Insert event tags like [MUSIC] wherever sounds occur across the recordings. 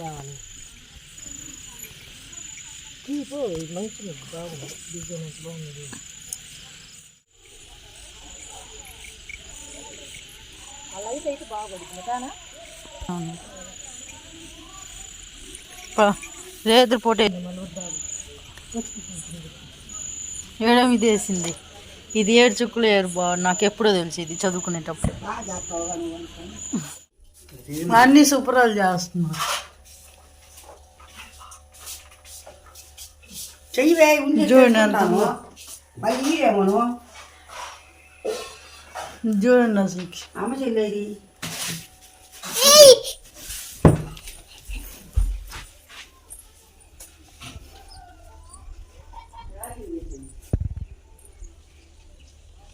తేవాలి తీపో మంచిది బాగుంది. డిజైన్ అయితే బాగుంది ఆ లైట్ అయితే బాగుంది కానా? అవును. ప- రేత్రి పూట. ఏడం ఇది వేసింది ఇది ఏడు చుక్కులు ఏడు బా నాకు ఎప్పుడో తెలిసి ఇది చదువుకునేటప్పుడు. అన్ని సూపరాలు చేస్తున్నారు. చూడండి మళ్ళీ ఏమను చూడండి అసలు. అమ్మ చెల్లేది.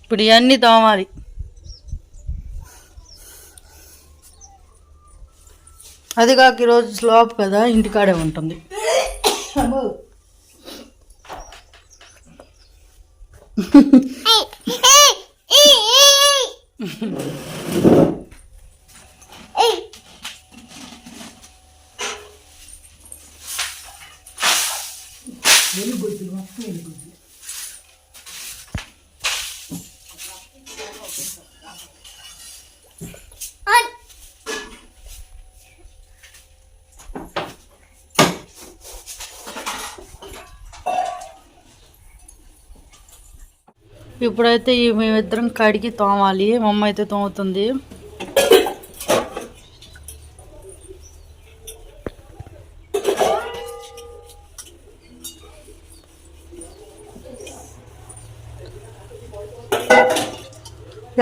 ఇప్పుడు ఇవన్నీ తోమాలి. అది కాక ఈరోజు స్లాబ్ కదా ఇంటికాడే ఉంటుంది. Very good, you are very good. ఇప్పుడైతే ఈ మేమిద్దరం కడిగి తోమాలి. మా అమ్మ అయితే తోముతుంది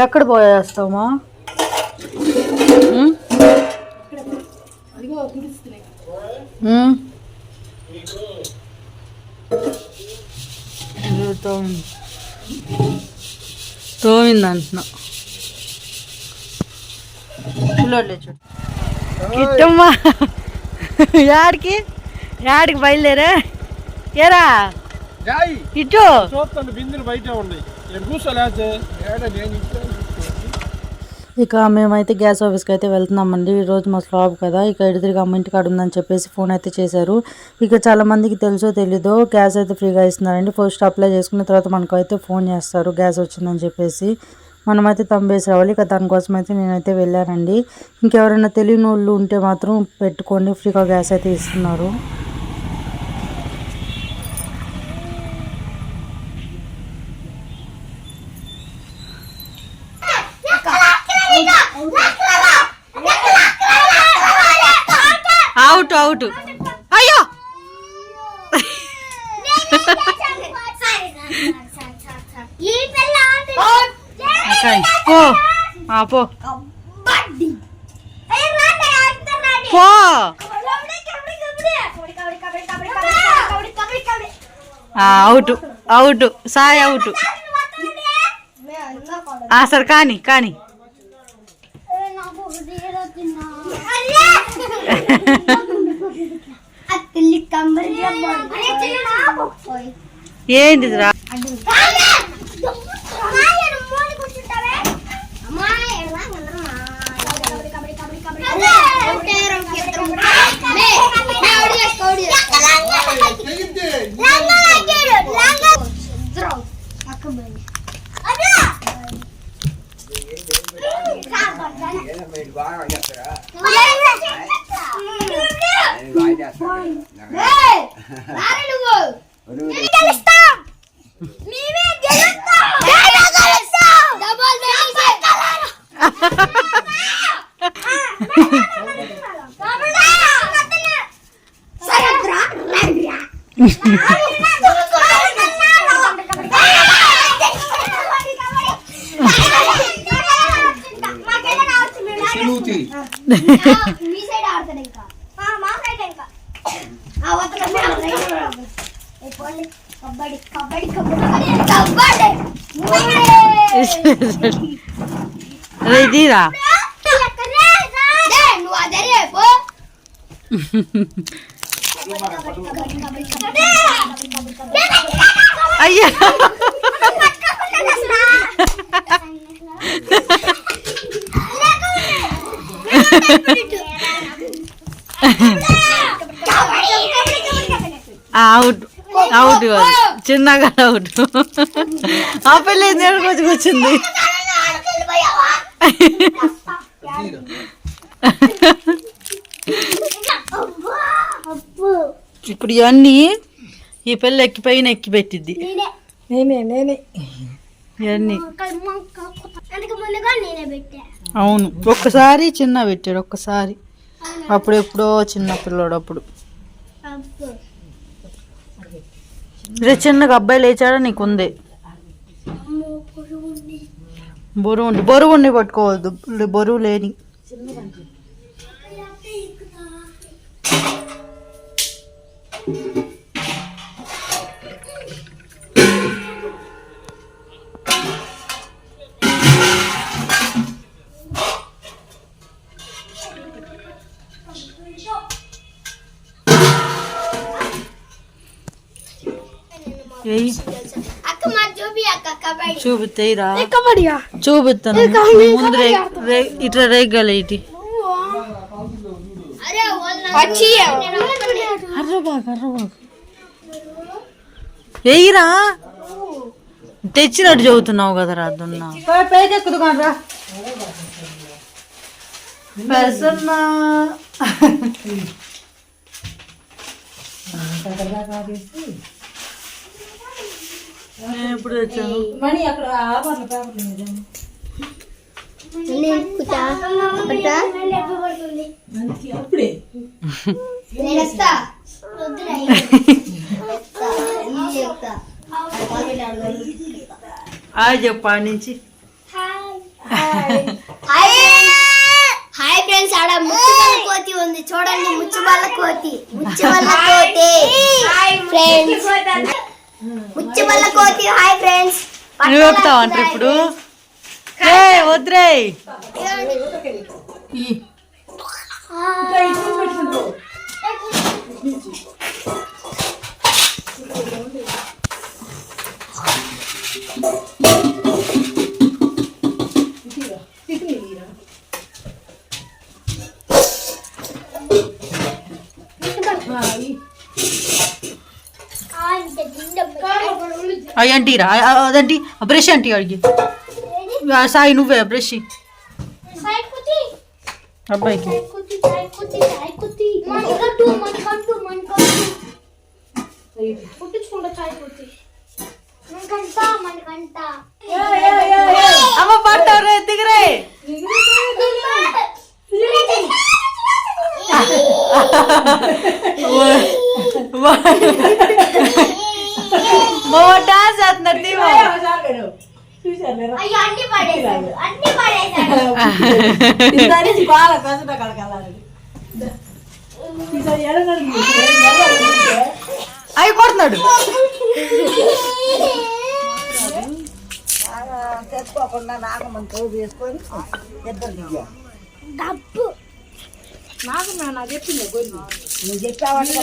ఎక్కడ పోయేస్తామా ఉం? తోమింది అంటున్నా. చూడు. కిట్టమ్మా. యాడికి? యాడికి బయలుదేరా? ఏరా? జాయి. ఇటు. చూస్తాను బిందులు బయట ఉన్నాయి. నేను కూర్చోలేతే ఏడ నేను ఇక మేమైతే గ్యాస్ ఆఫీస్కి అయితే వెళ్తున్నామండి. ఈరోజు మా స్లాబ్ కదా. ఇక ఎదురుగా అమ్మ ఇంటికాడ ఉందని చెప్పేసి ఫోన్ అయితే చేశారు. ఇక చాలా మందికి తెలుసో తెలీదో గ్యాస్ అయితే ఫ్రీగా ఇస్తున్నారండి. ఫస్ట్ అప్లై చేసుకున్న తర్వాత మనకు అయితే ఫోన్ చేస్తారు గ్యాస్ వచ్చిందని చెప్పేసి. మనమైతే తంబేసి రావాలి. ఇక దానికోసం అయితే నేనైతే వెళ్ళానండి. ఇంకెవరైనా తెలియని వాళ్ళు ఉంటే మాత్రం పెట్టుకోండి. ఫ్రీగా గ్యాస్ అయితే ఇస్తున్నారు. అవుట్ అవుట్ అయ్యో అక్కాయ్, పో ఆ, పో పో ఆ, అవుట్ అవుట్ సాయి అవుట్ ఆ, సరే కానీ కానీ ఏంటిది మీ సైడ్ ఆడతాడు ఇంకా. ఆ, మా సైడ్ ఇంకా. కబడ్డీ కబడ్డీ కబడ్డీ కబడ్డీ [LAUGHS] రే ఇదిరా. డే, నువ్వు అదే రేపు అయ్యా. అవుట్ అవుట్ కాదు చిన్నగా అవుట్ ఆ పిల్ల ఏం నేర్కొచ్చి కూర్చుంది? ఇప్పుడు ఇవన్నీ ఈ పిల్ల ఎక్కి పైన ఎక్కి పెట్టిద్ది. నేనే. నేనే ఇవన్నీ అందుకు ముందుగా నేనే. పెట్టా అవును. ఒక్కసారి చిన్న పెట్టాడు ఒక్కసారి. అప్పుడు ఎప్పుడో చిన్న పిల్లోడు అప్పుడు. అబ్బో. రే చిన్నగా అబ్బాయి లేచాడా? నీకుంది. బరువు ఉండి బరువు ఉండి పట్టుకోవద్దు బరువు లేని. Thank you. కబడ్డీ. చూపిస్తాను ముందు ఇట్లా రేగల ఇటు అరే వచ్చి అర్రబాకు అర్రబాకు ఏయిరా? తెచ్చినట్టు చదువుతున్నావు కదా రా దున్నా పైకి ఎక్కుదు రా పెసన్నా. నేను ఎప్పుడు తెచ్చాను? మణి అక్కడ ఆభరణ పేపర్ లేదు అప్పుడే. నేను వస్తా. వద్దురా. వస్తా. హాయ్ చెప్పా నుంచి. హాయ్. హాయ్ ఫ్రెండ్స్ ఆడ ముచ్చుబల్ల కోతి ఉంది. చూడండి ముచ్చుబల్ల కోతి. ముచ్చుబల్ల కోతి. ఫ్రెండ్స్ ముచ్చుబల్ల కోతి హాయ్ ఫ్రెండ్స్ నువ్వు చెప్తావు అంటే ఇప్పుడు ఏ వద్దురే ఈ అవి అంటీరా అదంటి బ్రష్ అంటీ అడిగి ఆ, సాయి నువ్వే బ్రష్ అబ్బాయికి అమ్మ పడతావు రే దిగరే మా ఎడగడు [LAUGHS] అవి కొడుతున్నాడు. తెచ్చుకోకుండా నాకు మన తోడు వేసుకొని ఇద్దరు దిగా డబ్బు. నాకు నా చెప్పింది నువ్వు చెప్పావంటే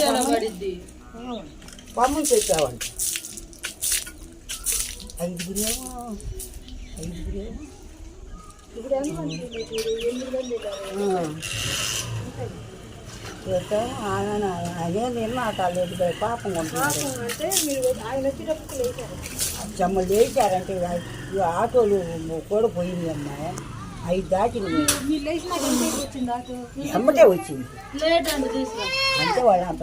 బొమ్మను చెప్పావంట. ఐదుగురేమో ఐదుగురేమో అదే నేను నాకు లేదు పాపం లేచారంటే ఈ ఆటోలు కూడా పోయింది అమ్మా. ఐదు దాటింది ఎమ్మటే వచ్చింది అంటే వాళ్ళు అంత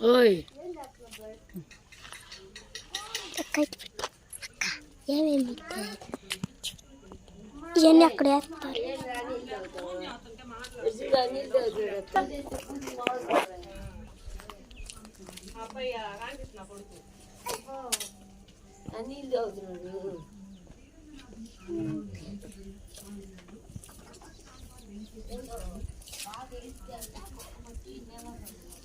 ఓయ్ ఏమేమి ఇవన్నీ అక్కడ వేస్తారు అనిల్ చదువుతున్నాడు బాగా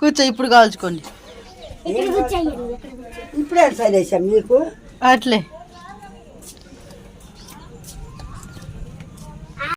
కూర్చో ఇప్పుడు కాల్చుకోండి. ఇప్పుడే సైలేసా మీకు? అట్లే.